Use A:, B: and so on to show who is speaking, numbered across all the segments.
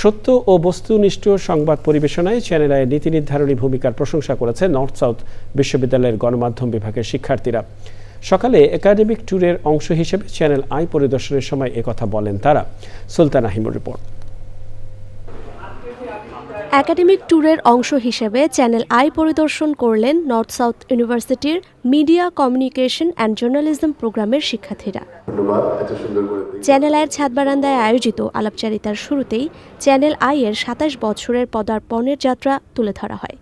A: সত্য ও বস্তুনিষ্ঠ সংবাদ পরিবেশনায় চ্যানেল আয়ের নীতি নির্ধারণী ভূমিকার প্রশংসা করেছে নর্থ সাউথ বিশ্ববিদ্যালয়ের গণমাধ্যম বিভাগের শিক্ষার্থীরা। সকালে একাডেমিক ট্যুরের অংশ হিসেবে চ্যানেল আই পরিদর্শনের সময় একথা বলেন তারা। সুলতান আহিমুর রিপোর্ট।
B: একাডেমিক ট্যুরের অংশ হিসেবে চ্যানেল আই পরিদর্শন করলেন নর্থ সাউথ ইউনিভার্সিটির মিডিয়া কমিউনিকেশন অ্যান্ড জার্নালিজম প্রোগ্রামের শিক্ষার্থীরা। চ্যানেল আইয়ের ছাদ বারান্দায় আয়োজিত আলাপচারিতার শুরুতেই চ্যানেল আইয়ের এর সাতাশ বছরের পদার্পণের যাত্রা তুলে ধরা হয়।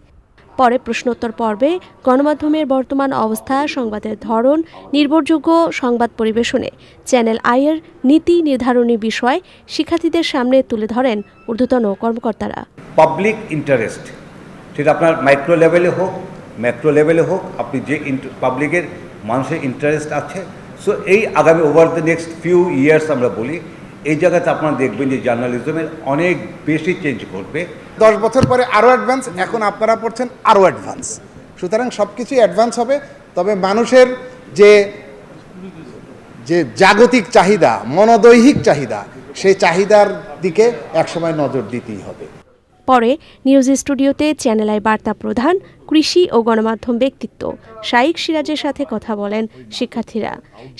B: পরে প্রশ্নোত্তর পর্বে গণমাধ্যমের বর্তমান অবস্থা, সংবাদের ধরন, নির্ভরযোগ্য সংবাদ পরিবেশনে চ্যানেল আইয়ের নীতি নির্ধারণী বিষয় শিক্ষার্থীদের সামনে তুলে ধরেন ঊর্ধ্বতন কর্মকর্তারা।
C: পাবলিক ইন্টারেস্ট সেটা আপনার মাইক্রো লেভেলে হোক ম্যাক্রো লেভেলে হোক, আপনি যে পাবলিকের মানুষের ইন্টারেস্ট আছে। সো এই আগামী over the next few years আমরা বলি এই জায়গাতে আপনারা দেখবেন যে জার্নালিজমের অনেক বেশি চেঞ্জ করবে
D: দশ বছর পরে আরও অ্যাডভান্স এখন আপনারা পড়ছেন আরও অ্যাডভান্স সুতরাং সব কিছুই অ্যাডভান্স হবে, তবে মানুষের যে যে জাগতিক চাহিদা, মনোদৈহিক চাহিদা, সেই চাহিদার দিকে একসময় নজর দিতেই হবে।
B: পরে নিউজ স্টুডিওতে চ্যানেল আই বার্তা প্রধান, কৃষি ও গণমাধ্যম ব্যক্তিত্ব শাইক সিরাজের সাথে কথা বলেন শিক্ষার্থীরা।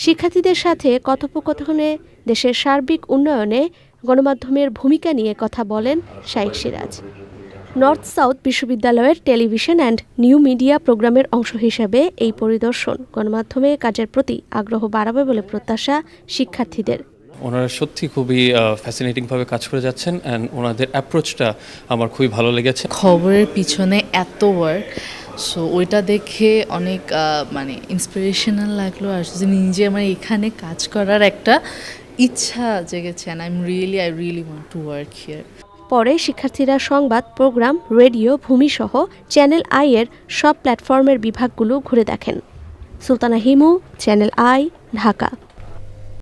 B: শিক্ষার্থীদের সাথে কথোপকথনে, দেশের সার্বিক উন্নয়নে গণমাধ্যমের ভূমিকা নিয়ে কথা বলেন শাইক সিরাজ। নর্থ সাউথ বিশ্ববিদ্যালয়ের টেলিভিশন অ্যান্ড নিউ মিডিয়া প্রোগ্রামের অংশ হিসেবে এই পরিদর্শন গণমাধ্যমে কাজের প্রতি আগ্রহ বাড়াবে বলে প্রত্যাশা শিক্ষার্থীদের।
E: ওনারা সত্যি খুবই ফ্যাসিনেটিংভাবে কাজ করে যাচ্ছেন অ্যান্ড ওনাদের অ্যাপ্রোচটা আমার খুবই ভালো লেগেছে।
F: খবরের পিছনে এত ওয়ার্ক সো ওইটা দেখে অনেক মানে ইন্সপিরেশনাল লাগল আর যে নিজে আমার এখানে কাজ করার একটা ইচ্ছা জেগেছে and I am really I really want to work here
B: পরে শিক্ষার্থীরা সংবাদ প্রোগ্রাম রেডিও ভূমিসহ চ্যানেল আই এর সব প্ল্যাটফর্মের বিভাগগুলো ঘুরে দেখেন। Sultana Himu Channel I Dhaka.